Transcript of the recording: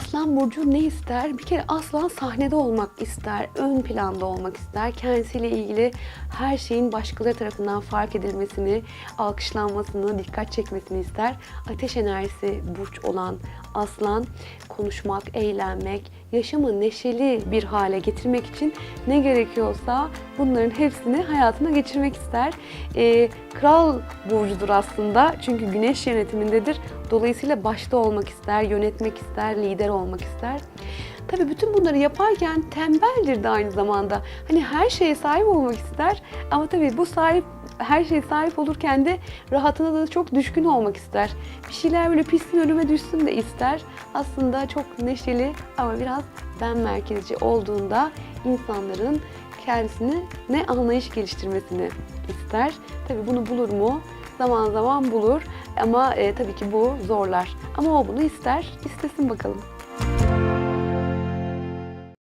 Aslan Burcu ne ister? Bir kere aslan sahnede olmak ister, ön planda olmak ister. Kendisiyle ilgili her şeyin başkaları tarafından fark edilmesini, alkışlanmasını, dikkat çekmesini ister. Ateş enerjisi burç olan aslan konuşmak, eğlenmek, yaşamı neşeli bir hale getirmek için ne gerekiyorsa bunların hepsini hayatına geçirmek ister. Ee, kral burcudur aslında çünkü güneş yönetimindedir. Dolayısıyla başta olmak ister, yönetmek ister, lider olmak ister. Tabii bütün bunları yaparken tembeldir de aynı zamanda. Hani her şeye sahip olmak ister ama tabii bu sahip her şeye sahip olurken de rahatına da çok düşkün olmak ister. Bir şeyler böyle pissin önüme düşsün de ister. Aslında çok neşeli ama biraz ben merkezci olduğunda insanların kendisini ne anlayış geliştirmesini ister. Tabii bunu bulur mu? Zaman zaman bulur ama e, tabii ki bu zorlar. Ama o bunu ister. İstesin bakalım.